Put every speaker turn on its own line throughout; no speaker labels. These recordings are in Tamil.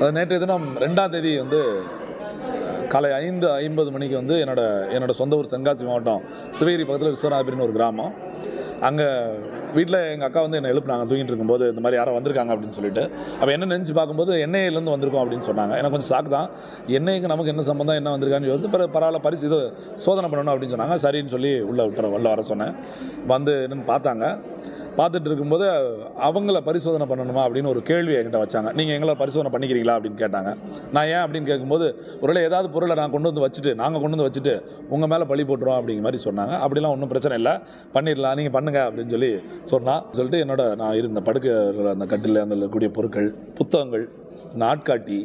அது நேற்றைய தினம் ரெண்டாம் தேதி வந்து காலை ஐந்து ஐம்பது மணிக்கு வந்து என்னோட என்னோட சொந்த ஊர் தென்காசி மாவட்டம் சிவகிரி பக்கத்தில் விஸ்வநாதபுரின்னு ஒரு கிராமம். அங்கே வீட்டில் எங்கள் அக்கா வந்து என்னை எழுப்புனாங்க தூங்கிட்டு இருக்கும்போது இந்த மாதிரி யாரோ வந்திருக்காங்க அப்படின்னு சொல்லிட்டு. அப்போ என்ன நினச்சி பார்க்கும்போது என்ஐஏலேருந்து வந்திருக்கோம் அப்படின்னு சொன்னாங்க. எனக்கு கொஞ்சம் ஷாக் தான். என்ஐக்கு நமக்கு என்ன சம்மந்தம் என்ன வந்திருக்கான்னு சொல்லி பிறகு பரவாயில்ல பரிசு இது சோதனை பண்ணணும் அப்படின்னு சொன்னாங்க. சரின்னு சொல்லி உள்ளே விட்டுற உள்ள வர சொன்னேன். வந்து என்னன்னு பார்த்தாங்க. பார்த்துட்டு இருக்கும்போது அவங்கள பரிசோதனை பண்ணணுமா அப்படின்னு ஒரு கேள்வி என்கிட்ட வச்சாங்க. நீங்கள் எங்களை பரிசோதனை பண்ணிக்கிறீங்களா அப்படின்னு கேட்டாங்க. நான் ஏன் அப்படின்னு கேட்கும்போது ஒருவேளை ஏதாவது பொருளை நான் கொண்டு வந்து வச்சுட்டு நாங்கள் கொண்டு வந்து வச்சுட்டு உங்கள் மேலே பழி போட்டுருவோம் அப்படிங்கிற மாதிரி சொன்னாங்க. அப்படிலாம் ஒன்றும் பிரச்சனை இல்லை. பண்ணிடலாம் நீங்கள் பண்ணுங்க அப்படின்னு சொல்லி சொன்னால் சொல்லிட்டு என்னோட நான் இருந்த படுக்கை அந்த கட்டில் அந்த இருக்கக்கூடிய பொருட்கள் புத்தகங்கள் நாட்காட்டி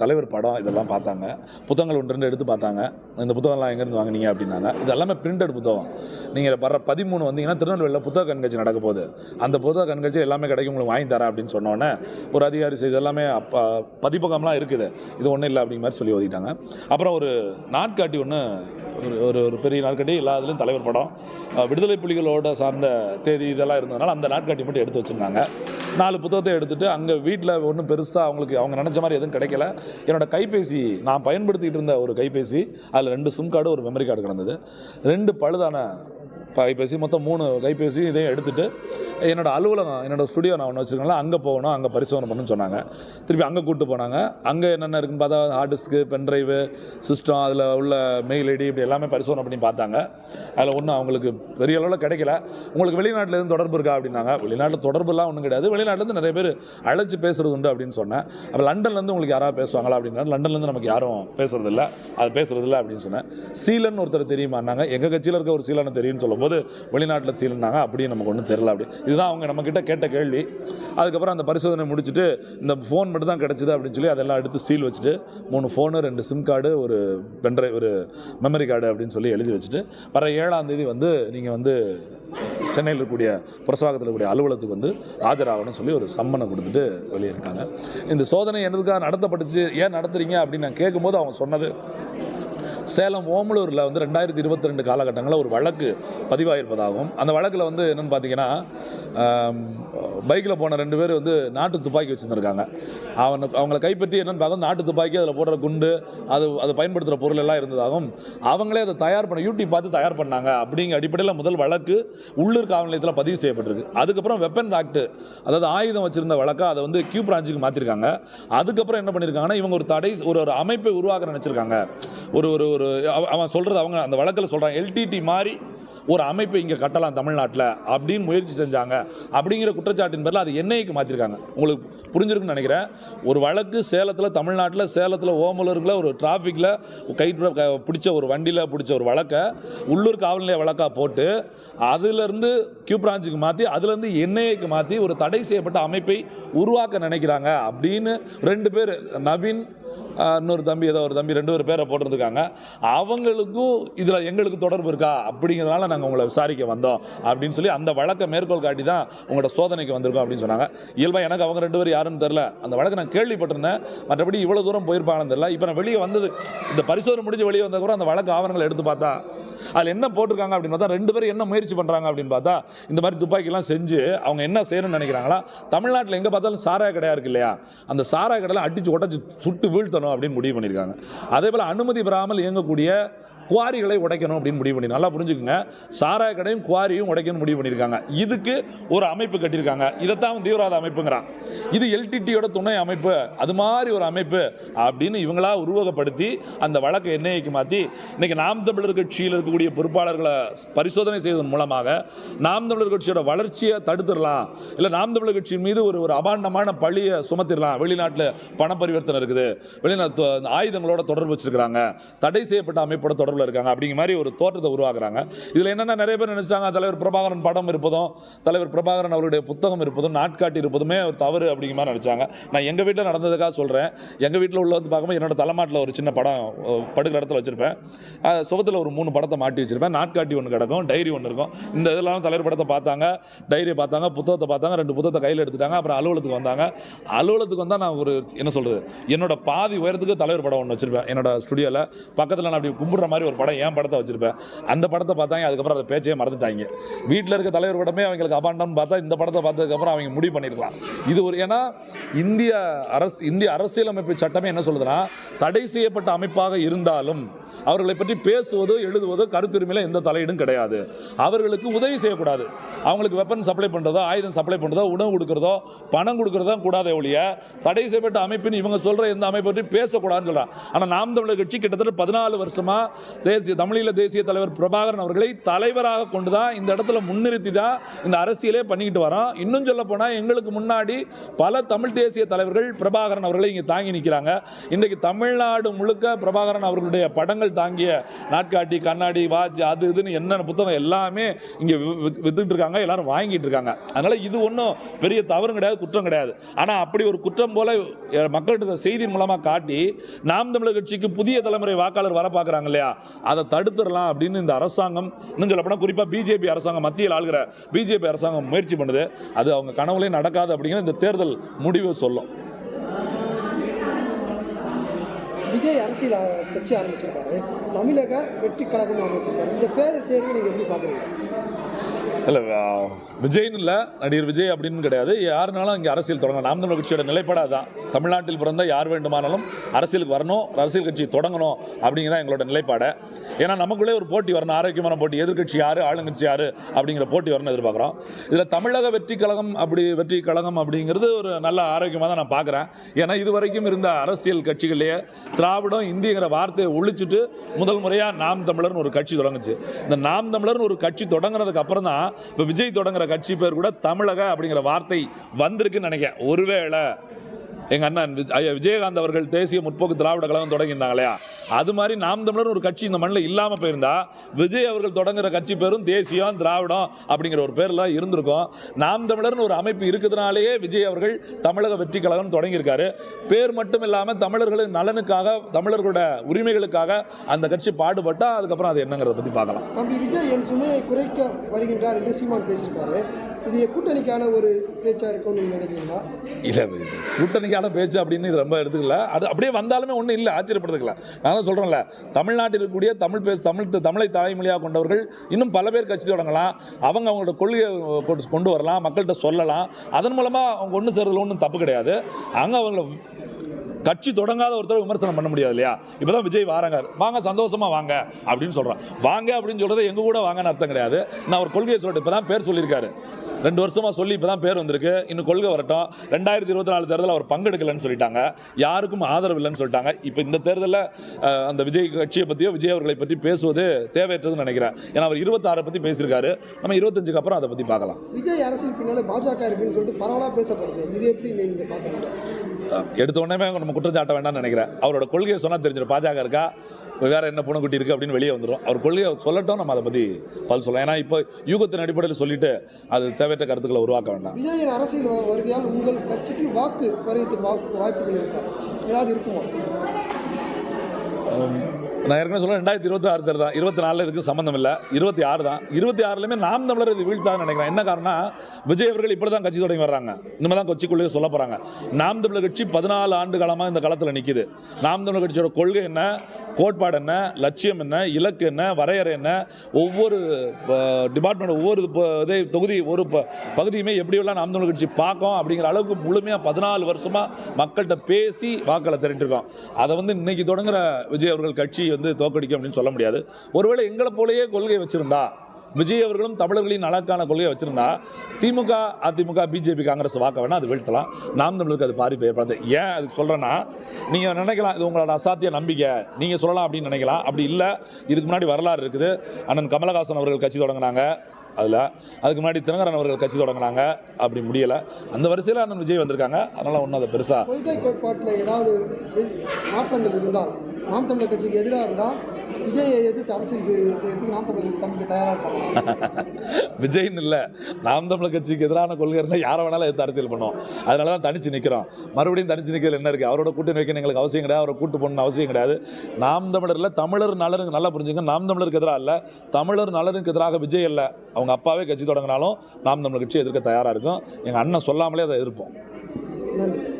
தலைவர் படம் இதெல்லாம் பார்த்தாங்க. புத்தகங்கள் ஒன்று ரெண்டு எடுத்து பார்த்தாங்க. இந்த புத்தகம்லாம் எங்கேருந்து வாங்கினீங்க அப்படின்னாங்க. இது எல்லாமே பிரிண்டட் புத்தகம். நீங்கள் வர பதிமூணு வந்தீங்கன்னா திருநெல்வேலியில் புத்தக கண்காட்சி நடக்க போகுது. அந்த புத்தக கண்காட்சி எல்லாமே கிடைக்கும். உங்களுக்கு வாங்கி தரேன் அப்படின்னு சொன்னோன்னே ஒரு அதிகாரி செய்து எல்லாமே அப்போ பதிப்பகம்லாம் இருக்குது. இது ஒன்றும் இல்லை அப்படிங்கிற மாதிரி சொல்லி ஓதிட்டாங்க. அப்புறம் ஒரு நாட்காட்டி ஒன்று ஒரு ஒரு ஒரு பெரிய நாட்காட்டி எல்லா இதுலேயும் தலைவர் படம். விடுதலை புலிகளோட சார்ந்த தேதி இதெல்லாம் இருந்ததுனால அந்த நாட்காட்டி மட்டும் எடுத்து வச்சுருந்தாங்க. நாலு புத்தகத்தை எடுத்துகிட்டு அங்கே வீட்டில் ஒன்றும் பெருசாக அவங்களுக்கு அவங்க நினச்ச மாதிரி எதுவும் கிடைக்கல. என்னோட கைபேசி நான் பயன்படுத்திக்கிட்டு இருந்த ஒரு கைபேசி அதில் ரெண்டு சிம் கார்டு ஒரு மெமரி கார்டு கிடந்தது. ரெண்டு பழுதான கைபேசி மொத்தம் மூணு கைபேசி இதையும் எடுத்துட்டு என்னோட அலுவலகம் என்னோடய ஸ்டுடியோ நான் ஒன்று வச்சுருக்கேன்ல அங்கே போகணும் அங்கே பரிசோதனை பண்ணணும்னு சொன்னாங்க. திருப்பி அங்கே கூப்பிட்டு போனாங்க. அங்கே என்னென்ன இருக்குன்னு பார்த்தா ஹார்ட் டிஸ்க்கு பென்ட்ரைவு சிஸ்டம் அதில் உள்ள மெயில் ஐடி இப்படி எல்லாமே பரிசோதனை பண்ணி பார்த்தாங்க. அதில் ஒன்றும் அவங்களுக்கு பெரிய அளவில் கிடைக்கல. உங்களுக்கு வெளிநாட்டில் எதுவும் தொடர்பு இருக்கா அப்படின்னாங்க. வெளிநாட்டில் தொடர்புலாம் ஒன்றும் கிடையாது. வெளிநாட்டிலேருந்து நிறைய பேர் அழைச்சி பேசுறது உண்டு அப்படின்னு சொன்னேன். அப்போ லண்டன்லேருந்து உங்களுக்கு யாராவது பேசுவாங்களா அப்படின்னா லண்டன்லேருந்து நமக்கு யாரும் பேசுறதில்ல. அது பேசுறதில்ல அப்படின்னு சொன்னேன். சீலன் ஒருத்தர் தெரியுமான்னாங்க. எங்கள் கட்சியில் இருக்க ஒரு சீலனை தெரியும்னு சொல்லும்போது வெளிநாட்டில் சீலன்னாங்க அப்படியே நமக்கு ஒன்றும் தெரில அப்படி. இதுதான் அவங்க நம்மக்கிட்ட கேட்ட கேள்வி. அதுக்கப்புறம் அந்த பரிசோதனை முடிச்சுட்டு இந்த ஃபோன் மட்டும் தான் கிடச்சிது அப்படின்னு சொல்லி அதெல்லாம் எடுத்து சீல் வச்சுட்டு மூணு ஃபோனு ரெண்டு சிம் கார்டு ஒரு பென்ட்ரைவ் ஒரு மெமரி கார்டு அப்படின்னு சொல்லி எழுதி வச்சுட்டு வர ஏழாம் தேதி வந்து நீங்கள் வந்து சென்னையில் இருக்கக்கூடிய பிரசவாகத்தில் இருக்கக்கூடிய அலுவலகத்துக்கு வந்து ஆஜராகணும்னு சொல்லி ஒரு சம்மனை கொடுத்துட்டு வெளியே இருக்காங்க. இந்த சோதனை என்னதுக்காக நடத்தப்பட்டுச்சு ஏன் நடத்துறீங்க அப்படின்னு நான் கேட்கும்போது அவங்க சொன்னது சேலம் ஓமலூரில் வந்து ரெண்டாயிரத்தி இருபத்தி ரெண்டு காலகட்டங்களில் ஒரு வழக்கு பதிவாயிருப்பதாகவும் அந்த வழக்கில் வந்து என்னென்னு பார்த்தீங்கன்னா பைக்கில் போன ரெண்டு பேர் வந்து நாட்டு துப்பாக்கி வச்சுருந்துருக்காங்க. அவனை அவங்கள கைப்பற்றி என்னென்னு பார்க்கும் நாட்டு துப்பாக்கி அதில் போடுற குண்டு அது அது பயன்படுத்துகிற பொருள் எல்லாம் இருந்ததாகவும் அவங்களே அதை தயார் பண்ண யூடியூப் பார்த்து தயார் பண்ணாங்க அப்படிங்கிற அடிப்படையில் முதல் வழக்கு உள்ளூர் காவல் நிலையத்தில் பதிவு செய்யப்பட்டிருக்கு. அதுக்கப்புறம் வெப்பன் ஆக்ட் அதாவது ஆயுதம் வச்சிருந்த வழக்கை அதை வந்து கியூ பிரான்ச்சுக்கு மாற்றிருக்காங்க அதுக்கப்புறம் என்ன பண்ணியிருக்காங்கன்னா இவங்க ஒரு தடை ஒரு ஒரு அமைப்பை உருவாக்க நினச்சிருக்காங்க. ஒரு ஒரு ஒரு அவ- அவன் சொல்கிறது அவங்க அந்த வழக்கில் சொல்கிறாங்க எல்டிடி மாதிரி ஒரு அமைப்பை இங்கே கட்டலாம் தமிழ்நாட்டில் அப்படின்னு முயற்சி செஞ்சாங்க. அப்படிங்கிற குற்றச்சாட்டின் பேரில் அது என்ஐக்கு மாற்றிருக்காங்க உங்களுக்கு புரிஞ்சிருக்குன்னு நினைக்கிறேன். ஒரு வழக்கு சேலத்தில் தமிழ்நாட்டில் சேலத்தில் ஓமலூரில் ஒரு டிராஃபிக்கில் கை க- பிடிச்ச ஒரு வண்டியில் பிடிச்ச ஒரு வழக்கை உள்ளூர் காவல் நிலைய வழக்காக போட்டு அதுலேருந்து கியூ பிரான்ச்சுக்கு மாற்றி அதுலேருந்து என்ஐஏக்கு மாற்றி ஒரு தடை செய்யப்பட்ட அமைப்பை உருவாக்க நினைக்கிறாங்க அப்படின்னு ரெண்டு பேர் நவீன் இன்னொரு தம்பி ஏதோ ஒரு தம்பி ரெண்டு ஒரு பேரை போட்டிருந்துருக்காங்க. அவங்களுக்கும் இதில் எங்களுக்கு தொடர்பு இருக்கா? அப்படிங்கிறதுனால நாங்கள் உங்களை விசாரிக்க வந்தோம். அப்படின்னு சொல்லி அந்த வழக்கை மேற்கோள் காட்டி தான் உங்களோட சோதனைக்கு வந்திருக்கோம் அப்படின்னு சொன்னாங்க. இயல்பாக எனக்கு அவங்க ரெண்டு பேர் யாருன்னு தெரில அந்த வழக்கை நான் கேள்விப்பட்டிருந்தேன். மற்றபடி இவ்வளோ தூரம் போயிருப்பாங்கன்னு தெரில இப்போ நான் வெளியே வந்தது இந்த பரிசோதனை முடிஞ்சு வெளியே வந்த கூட அந்த வழக்கு ஆவணங்களை எடுத்து பார்த்தா அதில் என்ன போட்டிருக்காங்க அப்படின்னு பார்த்தா ரெண்டு பேரும் என்ன முயற்சி பண்ணுறாங்க அப்படின்னு பார்த்தா இந்த மாதிரி துப்பாக்கிலாம் செஞ்சு அவங்க என்ன செய்யணும்னு நினைக்கிறாங்களா? தமிழ்நாட்டில் எங்கே பார்த்தாலும் சாராய கடையாக இருக்கு இல்லையா? அந்த சாராய கடையில் அடித்து உடச்சி சுட்டு வீழ்த்தணும். அப்படின்னு முடிவு பண்ணியிருக்காங்க. அதே போல் அனுமதி பெறாமல் இயங்கக்கூடிய குவாரிகளை உடைக்கணும் அப்படின்னு முடிவு பண்ணி நல்லா புரிஞ்சுக்கோங்க. சாராய கடையும் குவாரியும் உடைக்கணும் முடிவு பண்ணியிருக்காங்க இதுக்கு ஒரு அமைப்பு கட்டியிருக்காங்க இதைத்தான் தீவிரவாத அமைப்புங்கிறான். இது எல்டிடியோட துணை அமைப்பு. அது மாதிரி ஒரு அமைப்பு அப்படின்னு இவங்களா உருவகப்படுத்தி அந்த வழக்கை என்ஐக்கு மாற்றி இன்னைக்கு நாம் தமிழர் கட்சியில் இருக்கக்கூடிய பொறுப்பாளர்களை பரிசோதனை செய்வதன் மூலமாக நாம் தமிழர் கட்சியோட வளர்ச்சியை தடுத்துடலாம். இல்லை நாம் தமிழர் கட்சியின் மீது ஒரு ஒரு அபாண்டமான பழியை சுமத்திடலாம். வெளிநாட்டில் பண பரிவர்த்தனை இருக்குது. வெளிநாட்டு ஆயுதங்களோட தொடர்பு வச்சிருக்கிறாங்க. தடை செய்யப்பட்ட அமைப்போட தொடர்பில் இருக்காங்க அப்படிங்கிற மாதிரி ஒரு தோற்றத்தை உருவாக்குறாங்க. இதில் என்னென்ன நிறைய பேர் நினச்சிட்டாங்க தலைவர் பிரபாகரன் படம் இருப்பதும் தலைவர் பிரபாகரன் அவருடைய புத்தகம் இருப்பதும் நாட்காட்டி இருப்பதுமே ஒரு தவறு அப்படிங்கிற மாதிரி நினச்சாங்க. நான் எங்கள் வீட்டில் நடந்ததுக்காக சொல்கிறேன் எங்கள் வீட்டில் உள்ள வந்து பார்க்கும்போது என்னோட தலைமாட்டில் ஒரு சின்ன படம் படுக்கிற இடத்துல வச்சுருப்பேன். சுகத்தில் ஒரு மூணு படத்தை மாட்டி வச்சுருப்பேன். நாட்காட்டி ஒன்று கிடக்கும் டைரி ஒன்று இருக்கும். இந்த இதெல்லாம் தலைவர் படத்தை பார்த்தாங்க டைரியை பார்த்தாங்க புத்தகத்தை பார்த்தாங்க ரெண்டு புத்தகத்தை கையில் எடுத்துட்டாங்க அப்புறம் அலுவலகத்துக்கு வந்தாங்க. அலுவலகத்துக்கு வந்தால் நான் ஒரு என்ன சொல்கிறது என்னோட பாதி உயரத்துக்கு தலைவர் படம் ஒன்று வச்சுருப்பேன் என்னோட ஸ்டுடியோவில் பக்கத்தில் நான் அப்படி கும்பிட்ற மாதிரி மாதிரி ஒரு படம் ஏன் படத்தை வச்சிருப்பேன் அந்த படத்தை பார்த்தாங்க அதுக்கப்புறம் அந்த பேச்சையே மறந்துட்டாங்க? வீட்டில் இருக்க தலைவர் படமே அவங்களுக்கு அபாண்டம்னு பார்த்தா இந்த படத்தை பார்த்ததுக்கப்புறம் அவங்க முடிவு பண்ணியிருக்கலாம் இது ஒரு ஏன்னா இந்திய அரசு இந்திய அரசியலமைப்பு சட்டமே என்ன சொல்லுதுன்னா தடை செய்யப்பட்ட அமைப்பாக இருந்தாலும் அவர்களை பற்றி பேசுவதோ எழுதுவதோ கருத்துரிமையில் எந்த தலையீடும் கிடையாது. அவர்களுக்கு உதவி செய்யக்கூடாது. அவங்களுக்கு வெப்பன் சப்ளை பண்ணுறதோ ஆயுதம் சப்ளை பண்ணுறதோ உணவு கொடுக்குறதோ பணம் கொடுக்குறதோ கூடாதே ஒழிய தடை செய்யப்பட்ட அமைப்பின் இவங்க சொல்கிற எந்த அமைப்பை பற்றி பேசக்கூடாதுன்னு சொல்கிறான் ஆனால் நாம் தமிழர் கட்சி கிட்டத்தட்ட பதினாலு வருஷமாக தேசிய தமிழீழ தேசிய தலைவர் பிரபாகரன் அவர்களை தலைவராக கொண்டு தான் இந்த இடத்துல முன்னிறுத்தி தான் இந்த அரசியலே பண்ணிக்கிட்டு வரோம். இன்னும் சொல்ல போனால் எங்களுக்கு முன்னாடி பல தமிழ் தேசிய தலைவர்கள் பிரபாகரன் அவர்களை இங்கே தாங்கி நிற்கிறாங்க இன்றைக்கு தமிழ்நாடு முழுக்க பிரபாகரன் அவர்களுடைய படங்கள் தாங்கிய நாட்காட்டி கண்ணாடி வாட்ச் அது இதுன்னு என்னென்ன புத்தகம் எல்லாமே இங்கே வித்துட்டு இருக்காங்க எல்லாரும் வாங்கிட்டு இருக்காங்க அதனால இது ஒன்றும் பெரிய தவறும் கிடையாது குற்றம் கிடையாது. ஆனால் அப்படி ஒரு குற்றம் போல மக்கள்கிட்ட செய்தியின் மூலமாக காட்டி நாம் தமிழர் கட்சிக்கு புதிய தலைமுறை வாக்காளர் வர பார்க்குறாங்க இல்லையா? அதை தடுத்துடலாம் அப்படின்னு இந்த அரசாங்கம் இன்னும் சொல்லப்போனால் குறிப்பாக பிஜேபி அரசாங்கம் மத்தியில் ஆளுகிற பிஜேபி அரசாங்கம் முயற்சி பண்ணுது. அது அவங்க கனவுலேயும் நடக்காது அப்படிங்கிறது இந்த தேர்தல் முடிவு சொல்லும்.
விஜய் அரசியல் கட்சி ஆரம்பிச்சிருக்காரு. தமிழக வெற்றி கழகம் ஆரம்பிச்சிருக்காரு இந்த பேர் தேர்வு நீங்கள் எப்படி பார்க்குறீங்க?
இல்லை விஜய்னு இல்லை. நடிகர் விஜய் அப்படின்னு கிடையாது. யாருனாலும் இங்கே அரசியல் தொடங்கணும் நாம் தமிழ் கட்சியோட நிலைப்பாடாக தான் தமிழ்நாட்டில் பிறந்த யார் வேண்டுமானாலும் அரசியலுக்கு வரணும் அரசியல் கட்சி தொடங்கணும் அப்படிங்கிறதான் எங்களோட நிலைப்பாடு. ஏன்னா நமக்குள்ளே ஒரு போட்டி வரணும் ஆரோக்கியமான போட்டி எதிர்க்கட்சி யார் ஆளுங்கட்சி யார் அப்படிங்கிற போட்டி வரணும்னு எதிர்பார்க்குறோம். இதில் தமிழக வெற்றி கழகம் அப்படி வெற்றி கழகம் அப்படிங்கிறது ஒரு நல்ல ஆரோக்கியமாக தான் நான் பார்க்குறேன். ஏன்னா இது வரைக்கும் இருந்த அரசியல் கட்சிகள்லேயே திராவிடம் இந்திங்கிற வார்த்தையை ஒழிச்சிட்டு முதல் முறையாக நாம் தமிழர்னு ஒரு கட்சி தொடங்குச்சு. இந்த நாம் தமிழர்னு ஒரு கட்சி தொடங்கினதுக்கு அப்புறம் தான் இப்போ விஜய் தொடங்குற கட்சி பேர் கூட தமிழக அப்படிங்கிற வார்த்தை வந்திருக்குன்னு நினைக்கிறேன். ஒருவேளை எங்கள் அண்ணன் விஜயகாந்த் அவர்கள் தேசிய முற்போக்கு திராவிட கழகம் தொடங்கியிருந்தாங்க இல்லையா அது மாதிரி நாம் தமிழர் ஒரு கட்சி இந்த மண்ணில் இல்லாமல் போயிருந்தா விஜய் அவர்கள் தொடங்குற கட்சி பேரும் தேசியம் திராவிடம் அப்படிங்கிற ஒரு பேரில் இருந்திருக்கும். நாம் தமிழர்னு ஒரு அமைப்பு இருக்கிறதுனாலேயே விஜய் அவர்கள் தமிழக வெற்றி கழகம் தொடங்கியிருக்காரு. பேர் மட்டும் இல்லாமல் தமிழர்களின் நலனுக்காக தமிழர்களோட உரிமைகளுக்காக அந்த கட்சி பாடுபட்டால் அதுக்கப்புறம் அது என்னங்கிறத பற்றி பார்க்கலாம்.
தம்பி விஜய் என் சுமையை குறைக்க வருகின்றார் என்று சீமான் பேசியிருக்காரு. இது கூட்டணிக்கான ஒரு பேச்சாக இருக்கும்னு நீங்கள் நினைக்கிறீங்களா?
இல்லை கூட்டணிக்கான பேச்சு அப்படின்னு இது ரொம்ப எடுத்துக்கல. அது அப்படியே வந்தாலுமே ஒன்றும் இல்லை ஆச்சரியப்படுறதுக்கல நான் தான் சொல்கிறேன்ல தமிழ்நாட்டில் இருக்கக்கூடிய தமிழ் பேச தமிழ் தமிழை தாய்மொழியாக கொண்டவர்கள் இன்னும் பல பேர் கட்சி தொடங்கலாம். அவங்க அவங்களோட கொள்கையை கொண்டு- கொண்டு வரலாம் மக்கள்கிட்ட சொல்லலாம். அதன் மூலமாக அவங்க ஒன்று சேர்றதுல ஒன்றும் தப்பு கிடையாது. அங்கே அவங்கள கட்சி தொடங்காத ஒருத்தர் விமர்சனம் பண்ண முடியாது இல்லையா? இப்போ தான் விஜய் வாராங்க. வாங்க சந்தோஷமா வாங்க அப்படின்னு சொல்கிறோம் வாங்க அப்படின்னு சொல்கிறது எங்கள் கூட வாங்கன்னு அர்த்தம் கிடையாது. நான் ஒரு கொள்கையை சொல்லிட்டு இப்போ தான் பேர் சொல்லியிருக்காரு. ரெண்டு வருஷமா சொல்லி இப்போ தான் பேர் வந்திருக்கு. இன்னும் கொள்கை வரட்டும். ரெண்டாயிரத்தி இருபத்தி நாலு தேர்தலில் அவர் பங்கெடுக்கலைன்னு சொல்லிட்டாங்க. யாருக்கும் ஆதரவு இல்லைன்னு சொல்லிட்டாங்க. இப்போ இந்த தேர்தலில் அந்த விஜய் கட்சியை பற்றியோ விஜய் அவர்களை பற்றி பேசுவது தேவையற்றதுன்னு நினைக்கிறேன். ஏன்னா அவர் இருபத்தாறை பற்றி பேசியிருக்காரு. நம்ம இருபத்தஞ்சுக்கு அப்புறம் அதை பற்றி பார்க்கலாம்.
விஜய் அரசியல் பின்னால் பாஜக இருக்குன்னு சொல்லிட்டு பரவலாக பேசப்படுது. இது எப்படி நீங்கள் பார்க்குறீங்க?
எடுத்த உடனே நம்ம குற்றம் சாட்ட வேண்டாம்னு நினைக்கிறேன். அவரோட கொள்கையை சொன்னால் தெரிஞ்சிடும் பாஜக இருக்கா? இப்போ வேற என்ன பூனைக்குட்டி இருக்குது அப்படின்னு வெளியே வந்துடும் அவர் கொள்கையை சொல்லட்டும் நம்ம அதை பற்றி பதில் சொல்லலாம். ஏன்னா இப்போ யூகத்தின் அடிப்படையில் சொல்லிட்டு அது தேவையற்ற கருத்துக்களை உருவாக்க வேண்டாம்.
விஜயின் அரசியல் வருகையால் உங்கள் கட்சிக்கு வாக்கு வரையத்துக்கு வாய்ப்புகள் இருக்கா? ஏதாவது இருக்குமா?
நான் ஏற்கனவே சொல்ல ரெண்டாயிரத்தி இருபத்தி ஆறு தேர்தல் தான். இருபத்தி நாலில் இதுக்கு சம்மந்தம் இல்லை. இருபத்தி ஆறு தான். இருபத்தி ஆறுலையுமே நாம் தமிழர் இது வீழ்த்தான்னு நினைக்கிறேன். என்ன காரணம் விஜய் அவர்கள் இப்படி தான் கட்சி தொடங்கி வர்றாங்க. இனிமேல் தான் கட்சிக்குள்ளேயே சொல்ல போகிறாங்க நாம் தமிழர் கட்சி பதினாலு ஆண்டு காலமாக இந்த காலத்தில் நிற்கிது நாம் தமிழர் கட்சியோட கொள்கை என்ன? கோட்பாடு என்ன? லட்சியம் என்ன? இலக்கு என்ன? வரையறை என்ன? ஒவ்வொரு டிபார்ட்மெண்ட் ஒவ்வொரு இதே தொகுதி ஒரு ப- பகுதியுமே எப்படியெல்லாம் நாம் தமிழர் கட்சி பார்க்கும் அப்படிங்கிற அளவுக்கு முழுமையாக பதினாலு வருஷமாக மக்கள்கிட்ட பேசி வாக்களை திரட்டிருக்கோம். அதை வந்து இன்னைக்கு தொடங்குற விஜய் அவர்கள் கட்சி வந்து தோக்கடிக்கும் அப்படின்னு சொல்ல முடியாது. ஒருவேளை எங்களை போலயே கொள்கை வச்சிருந்தா விஜய் அவர்களும் தமிழர்களின் நலக்கான கொள்கையை வச்சிருந்தா திமுக அதிமுக பிஜேபி காங்கிரஸ் வாக்க வேணால் அது வீழ்த்தலாம். நாம் தமிழுக்கு அது பாதிப்பு ஏற்படாது. ஏன் அதுக்கு சொல்கிறேன்னா நீங்கள் நினைக்கலாம் இது உங்களோட அசாத்திய நம்பிக்கை. நீங்கள் சொல்லலாம் அப்படின்னு நினைக்கலாம். அப்படி இல்லை. இதுக்கு முன்னாடி வரலாறு இருக்குது. அண்ணன் கமலஹாசன் அவர்கள் கட்சி தொடங்கினாங்க. அதில் அதுக்கு முன்னாடி தினகரன் அவர்கள் கட்சி தொடங்கினாங்க. அப்படி முடியலை. அந்த வரிசையில் அண்ணன் விஜய் வந்திருக்காங்க. அதனால் ஒன்றும் அதை பெருசாக
கொள்கை கோட்பாட்டில் ஏதாவது மாற்றங்கள் இருந்தால் நாம் தமிழர் கட்சிக்கு எதிராக இருந்தால் விஜயை எதிர்த்து அரசியல் செய்- செய்யறதுக்கு நாம் தமிழர் கட்சி தம்பிக்கு தயாராக இருப்பாங்க.
விஜய்னு இல்லை. நாம் தமிழர் கட்சிக்கு எதிரான கொள்கை இருந்தால் யாரை வேணாலும் எடுத்து அரசியல் பண்ணுவோம். அதனால தான் தனிச்சு நிற்கிறோம் மறுபடியும் தனிச்சு நிற்கிறது என்ன இருக்குது அவரோட கூட்டணி வைக்கணும் எங்களுக்கு அவசியம் கிடையாது. அவரை கூட்டு போகணும்னு அவசியம் கிடையாது. நாம் தமிழரில் தமிழர் நலனுக்கு நல்லா புரிஞ்சுங்க நாம் தமிழருக்கு எதிராக இல்லை தமிழர் நலனுக்கு எதிராக விஜய் இல்லை. அவங்க அப்பாவே கட்சி தொடங்கினாலும் நாம் தமிழர் கட்சி எதிர்க்க தயாராக இருக்கும். எங்கள் அண்ணன் சொல்லாமலே அதை எதிர்ப்போம்.
நன்றி.